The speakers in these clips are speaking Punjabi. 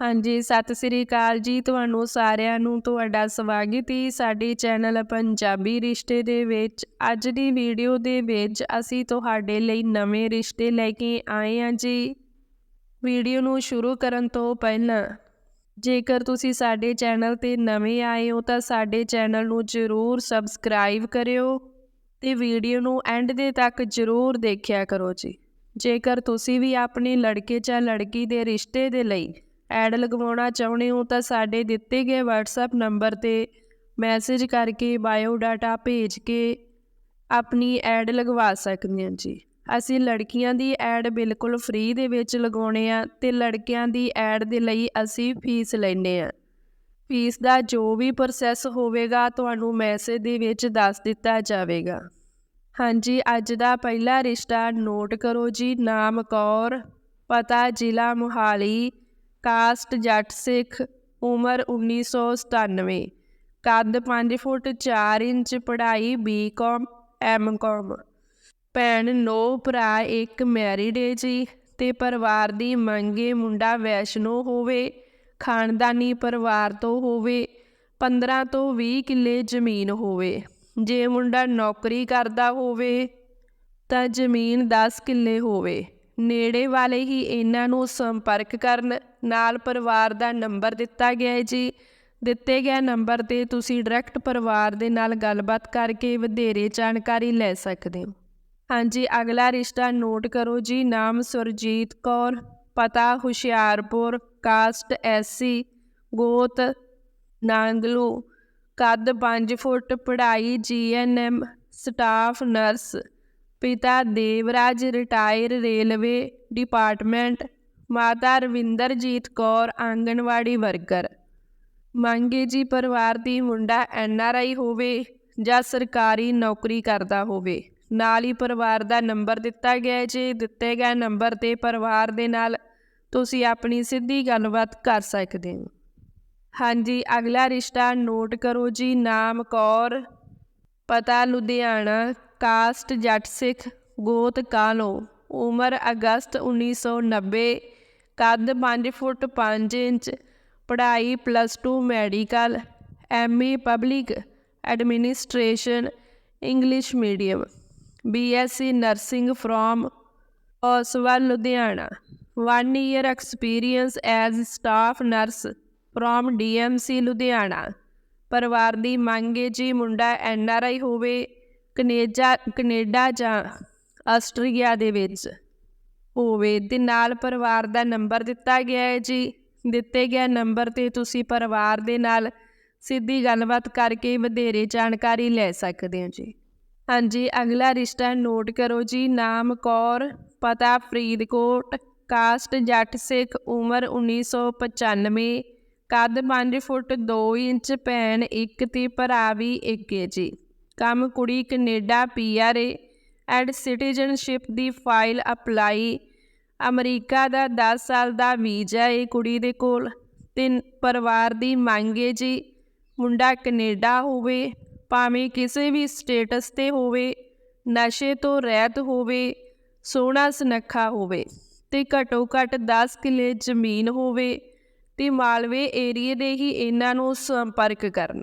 ਹਾਂਜੀ, ਸਤਿ ਸ੍ਰੀ ਅਕਾਲ ਜੀ ਤੁਹਾਨੂੰ ਸਾਰਿਆਂ ਨੂੰ, ਤੁਹਾਡਾ ਸਵਾਗਤ ਹੈ ਸਾਡੇ ਚੈਨਲ ਪੰਜਾਬੀ ਰਿਸ਼ਤੇ ਦੇ ਵਿੱਚ। ਅੱਜ ਦੀ ਵੀਡੀਓ ਦੇ ਵਿੱਚ ਅਸੀਂ ਤੁਹਾਡੇ ਲਈ ਨਵੇਂ ਰਿਸ਼ਤੇ ਲੈ ਕੇ ਆਏ ਹਾਂ ਜੀ। ਵੀਡੀਓ ਨੂੰ ਸ਼ੁਰੂ ਕਰਨ ਤੋਂ ਪਹਿਲਾਂ, ਜੇਕਰ ਤੁਸੀਂ ਸਾਡੇ ਚੈਨਲ ਤੇ ਨਵੇਂ ਆਏ ਹੋ ਤਾਂ ਸਾਡੇ ਚੈਨਲ ਨੂੰ ਜ਼ਰੂਰ ਸਬਸਕ੍ਰਾਈਬ ਕਰਿਓ ਤੇ ਵੀਡੀਓ ਨੂੰ ਐਂਡ ਦੇ ਤੱਕ ਜ਼ਰੂਰ ਦੇਖਿਆ ਕਰੋ ਜੀ। ਜੇਕਰ ਤੁਸੀਂ ਵੀ ਆਪਣੇ ਲੜਕੇ ਜਾਂ ਲੜਕੀ ਦੇ ਰਿਸ਼ਤੇ ਦੇ ਲਈ ਐਡ ਲਗਵਾਉਣਾ ਚਾਹੁੰਦੇ ਹੋ ਤਾਂ ਸਾਡੇ ਦਿੱਤੇ ਗਏ WhatsApp ਨੰਬਰ ਤੇ ਮੈਸੇਜ ਕਰਕੇ ਬਾਇਓ ਡਾਟਾ ਭੇਜ ਕੇ ਆਪਣੀ ਐਡ ਲਗਵਾ ਸਕਦੇ ਹਾਂ ਜੀ। ਅਸੀਂ ਲੜਕੀਆਂ ਦੀ ਐਡ ਬਿਲਕੁਲ ਫ੍ਰੀ ਦੇ ਵਿੱਚ ਲਗਾਉਣੇ ਆ ਤੇ ਲੜਕਿਆਂ ਦੀ ਐਡ ਦੇ ਲਈ ਅਸੀਂ ਫੀਸ ਲੈਨੇ ਆ ਫੀਸ ਦਾ ਜੋ ਵੀ ਪ੍ਰੋਸੈਸ ਹੋਵੇਗਾ ਤੁਹਾਨੂੰ ਮੈਸੇਜ ਦੇ ਵਿੱਚ ਦੱਸ ਦਿੱਤਾ ਜਾਵੇਗਾ। ਹਾਂਜੀ, ਅੱਜ ਦਾ ਪਹਿਲਾ ਰਿਸ਼ਤਾ ਨੋਟ ਕਰੋ ਜੀ। ਨਾਮ ਕੌਰ, ਪਤਾ ਜ਼ਿਲ੍ਹਾ ਮੁਹਾਲੀ। ਕਾਸਟ ਜੱਟ ਸਿੱਖ, ਉਮਰ 1997 ਕੱਦ 5 ਫੁੱਟ 4 ਇੰਚ, ਪੜ੍ਹਾਈ ਬੀਕਾਮ ਐਮਕਾਮ ਭੈਣ ਨੋ ਭਰਾ, ਇੱਕ ਮੈਰਿਡ ਏ ਜੀ ਤੇ ਪਰਿਵਾਰ ਦੀ ਮੰਗੇ ਮੁੰਡਾ ਵੈਸ਼ਨੋ ਹੋਵੇ, ਖਾਨਦਾਨੀ ਪਰਿਵਾਰ ਤੋਂ ਹੋਵੇ 15 ਤੋਂ 20 ਕਿੱਲੇ ਜ਼ਮੀਨ ਹੋਵੇ। ਜੇ ਮੁੰਡਾ ਨੌਕਰੀ ਕਰਦਾ ਹੋਵੇ ਤਾਂ ਜ਼ਮੀਨ 10 ਕਿੱਲੇ ਹੋਵੇ। ਨੇੜੇ ਵਾਲੇ ਹੀ ਇਹਨਾਂ ਨੂੰ ਸੰਪਰਕ ਕਰਨ, ਨਾਲ ਪਰਿਵਾਰ ਦਾ ਨੰਬਰ ਦਿੱਤਾ ਗਿਆ ਹੈ ਜੀ। ਦਿੱਤੇ ਗਏ ਨੰਬਰ ਤੇ ਤੁਸੀਂ ਡਾਇਰੈਕਟ ਪਰਿਵਾਰ ਦੇ ਨਾਲ ਗੱਲਬਾਤ ਕਰਕੇ ਵਧੇਰੇ ਜਾਣਕਾਰੀ ਲੈ ਸਕਦੇ ਹੋ। ਹਾਂਜੀ, ਅਗਲਾ ਰਿਸ਼ਤਾ ਨੋਟ ਕਰੋ ਜੀ। ਨਾਮ ਸੁਰਜੀਤ ਕੌਰ, ਪਤਾ ਹੁਸ਼ਿਆਰਪੁਰ ਕਾਸਟ ਐਸਸੀ ਗੋਤ, ਨਾਂਗਲੂ, ਕੱਦ 5 ਫੁੱਟ, ਪੜ੍ਹਾਈ ਜੀਐਨਐਮ ਸਟਾਫ ਨਰਸ ਪਿਤਾ ਦੇਵਰਾਜ ਰਿਟਾਇਰ ਰੇਲਵੇ ਡਿਪਾਰਟਮੈਂਟ, ਮਾਤਾ ਰਵਿੰਦਰਜੀਤ ਕੌਰ ਆਂਗਣਵਾੜੀ ਵਰਕਰ। ਮੰਗੇ ਜੀ ਪਰਿਵਾਰ ਦੀ ਮੁੰਡਾ ਐੱਨ ਆਰ ਆਈ ਹੋਵੇ ਜਾਂ ਸਰਕਾਰੀ ਨੌਕਰੀ ਕਰਦਾ ਹੋਵੇ। ਨਾਲ ਹੀ ਪਰਿਵਾਰ ਦਾ ਨੰਬਰ ਦਿੱਤਾ ਗਿਆ ਹੈ। ਜੀ ਦਿੱਤੇ ਗਏ ਨੰਬਰ ਤੇ ਪਰਿਵਾਰ ਦੇ ਨਾਲ ਤੁਸੀਂ ਆਪਣੀ ਸਿੱਧੀ ਗੱਲਬਾਤ ਕਰ ਸਕਦੇ ਹੋ। ਹਾਂਜੀ, ਅਗਲਾ ਰਿਸ਼ਤਾ ਨੋਟ ਕਰੋ ਜੀ। ਨਾਮ ਕੌਰ, ਪਤਾ ਲੁਧਿਆਣਾ ਕਾਸਟ ਜੱਟ ਸਿੱਖ ਗੋਤ ਕਾਲੋ। ਉਮਰ ਅਗਸਤ 1990 ਕੱਦ 5 ਫੁੱਟ 5 ਇੰਚ, ਪੜ੍ਹਾਈ plus 2 medical MA public administration English medium BSc nursing from Oswal Ludhiana 1 year experience as staff nurse from DMC Ludhiana ਪਰਿਵਾਰ ਦੀ ਮੰਗ ਹੈ ਜੀ ਮੁੰਡਾ ਐਨਆਰਆਈ ਹੋਵੇ। ਕਨੇਜਾ, ਕੈਨੇਡਾ ਜਾਂ ਆਸਟਰੀਆ ਦੇ ਵਿੱਚ ਹੋਵੇ। ਤੇ ਨਾਲ ਪਰਿਵਾਰ ਦਾ ਨੰਬਰ ਦਿੱਤਾ ਗਿਆ ਹੈ ਜੀ। ਦਿੱਤੇ ਗਿਆ ਨੰਬਰ ਤੇ ਤੁਸੀਂ ਪਰਿਵਾਰ ਦੇ ਨਾਲ ਸਿੱਧੀ ਗੱਲਬਾਤ ਕਰਕੇ ਵਧੇਰੇ ਜਾਣਕਾਰੀ ਲੈ ਸਕਦੇ ਹੋ ਜੀ। ਹਾਂਜੀ, ਅਗਲਾ ਰਿਸ਼ਤਾ ਨੋਟ ਕਰੋ ਜੀ। ਨਾਮ ਕੌਰ, ਪਤਾ ਫਰੀਦਕੋਟ, ਕਾਸਟ ਜੱਟ ਸਿੱਖ, ਉਮਰ 1995 ਕੱਦ 5 ਫੁੱਟ 2 ਇੰਚ, ਭੈਣ ਇੱਕ ਤੇ ਭਰਾ ਵੀ ਇੱਕ ਹੈ ਜੀ। ਕੰਮ ਕੁੜੀ ਕੈਨੇਡਾ ਏ ਐਂਡ ਸਿਟੀਜ਼ਨਸ਼ਿਪ ਦੀ ਫਾਈਲ ਅਪਲਾਈ। ਅਮਰੀਕਾ ਦਾ 10 ਸਾਲ ਦਾ ਵੀਜ਼ਾ ਏ ਕੁੜੀ ਦੇ ਕੋਲ। ਤੇ ਪਰਿਵਾਰ ਦੀ ਮੰਗ ਏ ਜੀ, ਮੁੰਡਾ ਕੈਨੇਡਾ ਹੋਵੇ, ਭਾਵੇਂ ਕਿਸੇ ਵੀ ਸਟੇਟਸ ਤੇ ਹੋਵੇ, ਨਸ਼ੇ ਤੋਂ ਰਹਿਤ ਹੋਵੇ, ਸੋਹਣਾ ਸੁਨੱਖਾ ਹੋਵੇ ਤੇ ਘਟੋ ਘਟ 10 ਕਿੱਲੇ ਜ਼ਮੀਨ ਹੋਵੇ, ਤੇ ਮਾਲਵੇ ਏਰੀਏ ਦੇ ਹੀ ਇਹਨਾਂ ਨੂੰ ਸੰਪਰਕ ਕਰਨ।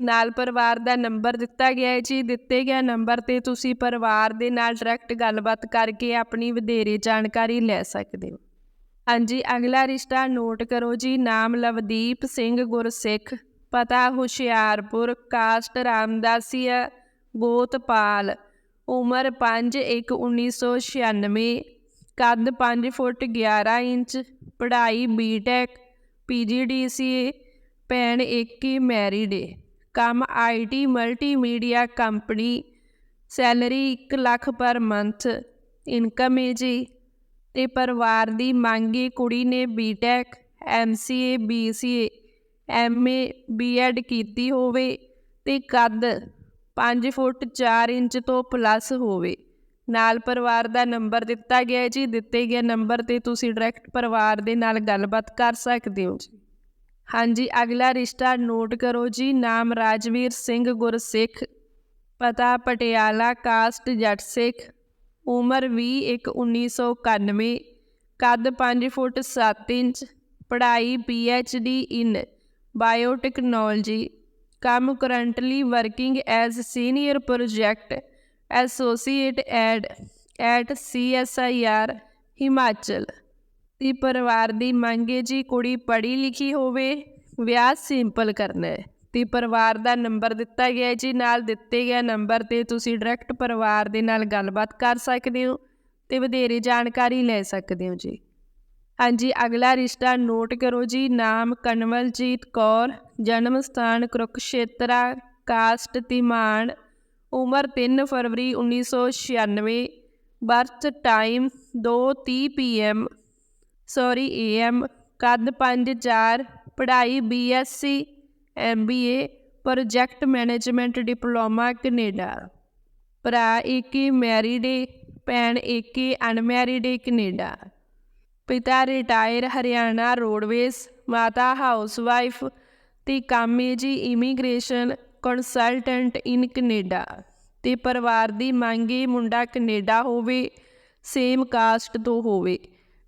ਨਾਲ ਪਰਿਵਾਰ ਦਾ ਨੰਬਰ ਦਿੱਤਾ ਗਿਆ ਹੈ ਜੀ। ਦਿੱਤੇ ਗਿਆ ਨੰਬਰ ਤੇ ਤੁਸੀਂ ਪਰਿਵਾਰ ਦੇ ਨਾਲ ਡਾਇਰੈਕਟ ਗੱਲਬਾਤ ਕਰਕੇ ਆਪਣੀ ਵਧੇਰੇ ਜਾਣਕਾਰੀ ਲੈ ਸਕਦੇ ਹੋ। ਹਾਂਜੀ, ਅਗਲਾ ਰਿਸ਼ਤਾ ਨੋਟ ਕਰੋ ਜੀ। ਨਾਮ ਲਵਦੀਪ ਸਿੰਘ ਗੁਰਸਿੱਖ, ਪਤਾ ਹੁਸ਼ਿਆਰਪੁਰ, ਕਾਸਟ ਰਾਮਦਾਸੀਆ ਗੋਤਪਾਲ, ਉਮਰ 5 1 1996 ਕੱਦ 5 ਫੁੱਟ 11 ਇੰਚ, ਪੜ੍ਹਾਈ ਬੀਟੈਕ ਪੀਜੀਡੀਸੀਏ ਭੈਣ ਇੱਕ ਹੀ ਮੈਰਿਡ ਏ ਕੰਮ IT multimedia company, salary 1 lakh per month, income ਹੈ ਜੀ। ਤੇ ਪਰਿਵਾਰ ਦੀ ਮੰਗੀ ਕੁੜੀ ਨੇ BTech MCA BCA MA BEd ਕੀਤੀ ਹੋਵੇ ਤੇ ਕੱਦ 5 ਫੁੱਟ 4 ਇੰਚ ਤੋਂ ਪਲੱਸ ਹੋਵੇ। ਨਾਲ ਪਰਿਵਾਰ ਦਾ ਨੰਬਰ ਦਿੱਤਾ ਗਿਆ ਹੈ ਜੀ। ਦਿੱਤੇ ਗਏ ਨੰਬਰ ਤੇ ਤੁਸੀਂ ਡਾਇਰੈਕਟ ਪਰਿਵਾਰ ਦੇ ਨਾਲ ਗੱਲਬਾਤ ਕਰ ਸਕਦੇ ਹੋ ਜੀ। ਹਾਂਜੀ, ਅਗਲਾ ਰਿਸ਼ਤਾ ਨੋਟ ਕਰੋ ਜੀ। ਨਾਮ ਰਾਜਵੀਰ ਸਿੰਘ ਗੁਰਸਿੱਖ, ਪਤਾ ਪਟਿਆਲਾ, ਕਾਸਟ ਜੱਟ ਸਿੱਖ, ਉਮਰ 20 1 1991 ਕੱਦ 5 ਫੁੱਟ 7 ਇੰਚ, ਪੜ੍ਹਾਈ ਡੀ ਇਨ ਬਾਇਓਟੈਕਨੋਲੋਜੀ, ਕੰਮ currently working as senior project associate add at CSIR Himachal. ਦੀ ਪਰਿਵਾਰ ਦੀ ਮੰਗ ਹੈ ਜੀ ਕੁੜੀ ਪੜ੍ਹੀ ਲਿਖੀ ਹੋਵੇ, ਵਿਆਹ ਸਿੰਪਲ ਕਰਨਾ ਹੈ। ਤੇ ਪਰਿਵਾਰ ਦਾ ਨੰਬਰ ਦਿੱਤਾ ਗਿਆ ਹੈ ਜੀ, ਨਾਲ ਦਿੱਤੇ ਗਿਆ ਨੰਬਰ ਤੇ ਤੁਸੀਂ ਡਾਇਰੈਕਟ ਪਰਿਵਾਰ ਦੇ ਨਾਲ ਗੱਲਬਾਤ ਕਰ ਸਕਦੇ ਹੋ ਤੇ ਵਧੇਰੇ ਜਾਣਕਾਰੀ ਲੈ ਸਕਦੇ ਹੋ ਜੀ। ਹਾਂਜੀ, ਅਗਲਾ ਰਿਸ਼ਤਾ ਨੋਟ ਕਰੋ ਜੀ, ਨਾਮ ਕਨਵਲਜੀਤ ਕੌਰ, ਜਨਮ ਸਥਾਨ ਕੁਰਕਸ਼ੇਤਰਾ ਕਾਸਟ ਤਿਮਾਨ, ਉਮਰ 3 ਫਰਵਰੀ 1996 birth time 2:30 PM sorry AM ਕੱਦ 5-4 ਪੜ੍ਹਾਈ BSc MBA project management diploma Canada. ਭਰਾ ਏਕੇ ਮੈਰਿਡ ਏ, ਭੈਣ ਏਕੇ ਅਨਮੈਰਿਡ ਏ, ਕੈਨੇਡਾ। ਪਿਤਾ ਰਿਟਾਇਰ ਹਰਿਆਣਾ ਰੋਡਵੇਜ਼ ਮਾਤਾ ਹਾਊਸਵਾਈਫ ਤੇ ਕੰਮ ਜੀ ਇਮੀਗ੍ਰੇਸ਼ਨ ਕੰਸਲਟੈਂਟ ਇਨ ਕੈਨੇਡਾ। ਤੇ ਪਰਿਵਾਰ ਦੀ ਮੰਗ ਮੰਗੇ ਮੁੰਡਾ ਕੈਨੇਡਾ ਹੋਵੇ ਸੇਮ ਕਾਸਟ ਤੋਂ ਹੋਵੇ।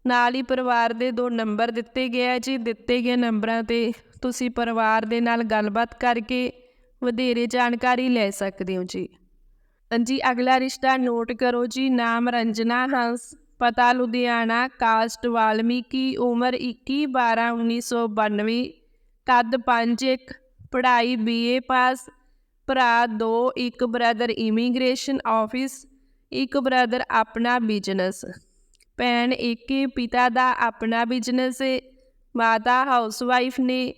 ਨਾਲ ਹੀ ਪਰਿਵਾਰ ਦੇ ਦੋ ਨੰਬਰ ਦਿੱਤੇ ਗਏ ਆ ਜੀ। ਦਿੱਤੇ ਗਏ ਨੰਬਰਾਂ ਤੇ ਤੁਸੀਂ ਪਰਿਵਾਰ ਦੇ ਨਾਲ ਗੱਲਬਾਤ ਕਰਕੇ ਵਧੇਰੇ ਜਾਣਕਾਰੀ ਲੈ ਸਕਦੇ ਹੋ ਜੀ। ਹਾਂਜੀ, ਅਗਲਾ ਰਿਸ਼ਤਾ ਨੋਟ ਕਰੋ ਜੀ। ਨਾਮ ਰੰਜਨਾ ਹੰਸ, ਪਤਾ ਲੁਧਿਆਣਾ, ਕਾਸਟ ਵਾਲਮੀਕੀ, ਉਮਰ 21 12 1992 ਕੱਦ 5'1 ਪੜ੍ਹਾਈ ਬੀਏ ਪਾਸ, ਭਰਾ 2 ਇੱਕ ਬ੍ਰਦਰ ਇਮੀਗ੍ਰੇਸ਼ਨ ਆਫਿਸ, ਇੱਕ ਬ੍ਰਦਰ ਆਪਣਾ ਬਿਜ਼ਨਸ। ਭੈਣ ਏਕੇ ਪਿਤਾ ਦਾ ਆਪਣਾ ਬਿਜ਼ਨਸ ਹੈ ਮਾਤਾ ਹਾਊਸਵਾਈਫ ਨੇ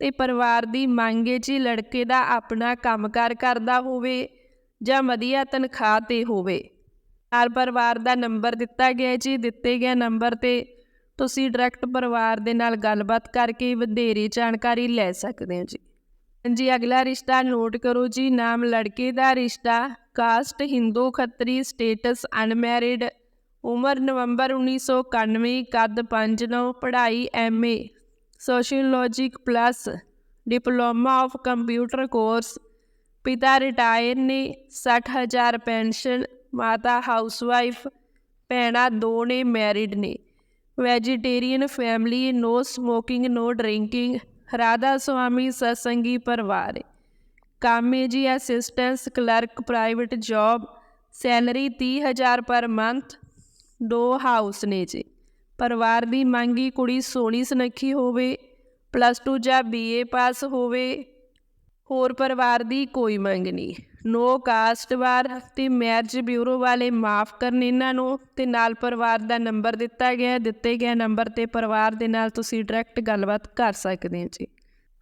ਤੇ ਪਰਿਵਾਰ ਦੀ ਮੰਗ ਹੈ ਜੀ ਲੜਕੇ ਦਾ ਆਪਣਾ ਕੰਮਕਾਰ ਕਰਦਾ ਹੋਵੇ ਜਾਂ ਵਧੀਆ ਤਨਖਾਹ ਤੇ ਹੋਵੇ। ਹਰ ਪਰਿਵਾਰ ਦਾ ਨੰਬਰ ਦਿੱਤਾ ਗਿਆ ਜੀ, ਦਿੱਤੇ ਗਏ ਨੰਬਰ ਤੇ ਤੁਸੀਂ ਡਾਇਰੈਕਟ ਪਰਿਵਾਰ ਦੇ ਨਾਲ ਗੱਲਬਾਤ ਕਰਕੇ ਵਧੇਰੇ ਜਾਣਕਾਰੀ ਲੈ ਸਕਦੇ ਹੋ ਜੀ। ਹਾਂਜੀ, ਅਗਲਾ ਰਿਸ਼ਤਾ ਨੋਟ ਕਰੋ ਜੀ, ਨਾਮ ਲੜਕੇ ਦਾ ਰਿਸ਼ਤਾ caste Hindu Khatri status unmarried ਉਮਰ ਨਵੰਬਰ 1991 ਕੱਦ 5'9 ਪੜ੍ਹਾਈ MA sociologic plus diploma of computer course ਪਿਤਾ ਰਿਟਾਇਰ ਨੇ 60000 ਪੈਨਸ਼ਨ ਮਾਤਾ ਹਾਊਸਵਾਈਫ ਭੈਣਾਂ ਦੋ ਨੇ ਮੈਰਿਡ ਨੇ vegetarian family no smoking no drinking Radha Soami Satsangi ਪਰਿਵਾਰ ਕੰਮ ਹੈ ਜੀ assistance clerk private job salary 30000 per month ਦੋ ਹਾਊਸ ਨੇ ਜੀ। ਪਰਿਵਾਰ ਦੀ ਮੰਗੀ ਕੁੜੀ ਸੋਹਣੀ ਸੁਨੱਖੀ ਹੋਵੇ ਪਲੱਸ 2 ਜਾਂ ਬੀਏ ਪਾਸ ਹੋਵੇ, ਹੋਰ ਪਰਿਵਾਰ ਦੀ ਕੋਈ ਮੰਗ ਨਹੀਂ। ਨੋ ਕਾਸਟ ਵਾਰ ਤੇ ਮੈਰਿਜ ਬਿਊਰੋ ਵਾਲੇ ਮਾਫ ਕਰਨ ਇਹਨਾਂ ਨੂੰ ਤੇ ਨਾਲ ਪਰਿਵਾਰ ਦਾ ਨੰਬਰ ਦਿੱਤਾ ਗਿਆ, ਦਿੱਤੇ ਗਏ ਨੰਬਰ ਤੇ ਪਰਿਵਾਰ ਦੇ ਨਾਲ ਤੁਸੀਂ ਡਾਇਰੈਕਟ ਗੱਲਬਾਤ ਕਰ ਸਕਦੇ ਹੋ ਜੀ।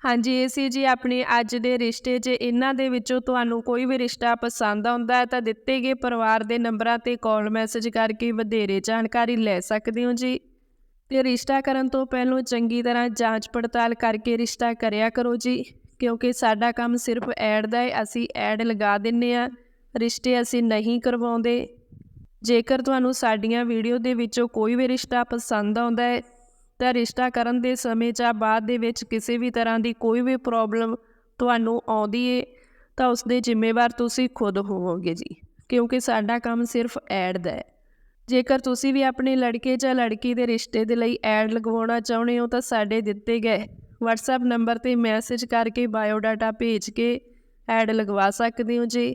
ਹਾਂਜੀ, ਇਹ ਸੀ ਜੀ ਆਪਣੇ ਅੱਜ ਦੇ ਰਿਸ਼ਤੇ। 'ਚ ਇਹਨਾਂ ਦੇ ਵਿੱਚੋਂ ਤੁਹਾਨੂੰ ਕੋਈ ਵੀ ਰਿਸ਼ਤਾ ਪਸੰਦ ਆਉਂਦਾ ਹੈ ਤਾਂ ਦਿੱਤੇ ਗਏ ਪਰਿਵਾਰ ਦੇ ਨੰਬਰਾਂ ਤੇ ਕਾਲ ਮੈਸੇਜ ਕਰਕੇ ਵਧੇਰੇ ਜਾਣਕਾਰੀ ਲੈ ਸਕਦੇ ਹੋ ਜੀ। ਤੇ ਰਿਸ਼ਤਾ ਕਰਨ ਤੋਂ ਪਹਿਲਾਂ ਚੰਗੀ ਤਰ੍ਹਾਂ ਜਾਂਚ ਪੜਤਾਲ ਕਰਕੇ ਰਿਸ਼ਤਾ ਕਰਿਆ ਕਰੋ ਜੀ, ਕਿਉਂਕਿ ਸਾਡਾ ਕੰਮ ਸਿਰਫ ਐਡ ਦਾ ਹੈ, ਅਸੀਂ ਐਡ ਲਗਾ ਦਿੰਨੇ ਆ ਰਿਸ਼ਤੇ ਅਸੀਂ ਨਹੀਂ ਕਰਵਾਉਂਦੇ। ਜੇਕਰ ਤੁਹਾਨੂੰ ਸਾਡੀਆਂ ਵੀਡੀਓ ਦੇ ਵਿੱਚੋਂ ਕੋਈ ਵੀ ਰਿਸ਼ਤਾ ਪਸੰਦ ਆਉਂਦਾ ਹੈ ਤਾਂ ਰਿਸ਼ਤਾ ਕਰਨ ਦੇ ਸਮੇਂ ਜਾਂ ਬਾਅਦ ਦੇ ਵਿੱਚ ਕਿਸੇ ਵੀ ਤਰ੍ਹਾਂ ਦੀ ਕੋਈ ਵੀ ਪ੍ਰੋਬਲਮ ਤੁਹਾਨੂੰ ਆਉਂਦੀ ਏ, ਤਾਂ ਉਸ ਦੇ ਜ਼ਿੰਮੇਵਾਰ ਤੁਸੀਂ ਖੁਦ ਹੋਵੋਗੇ ਜੀ, ਕਿਉਂਕਿ ਸਾਡਾ ਕੰਮ ਸਿਰਫ ਐਡ ਦਾ ਹੈ। ਜੇਕਰ ਤੁਸੀਂ ਵੀ ਆਪਣੇ ਲੜਕੇ ਜਾਂ ਲੜਕੀ ਦੇ ਰਿਸ਼ਤੇ ਦੇ ਲਈ ਐਡ ਲਗਵਾਉਣਾ ਚਾਹੁੰਦੇ ਹੋ, ਤਾਂ ਸਾਡੇ ਦਿੱਤੇ ਗਏ WhatsApp ਨੰਬਰ ਤੇ ਮੈਸੇਜ ਕਰਕੇ ਬਾਇਓਡਾਟਾ ਭੇਜ ਕੇ ਐਡ ਲਗਵਾ ਸਕਦੇ ਹੋ ਜੀ।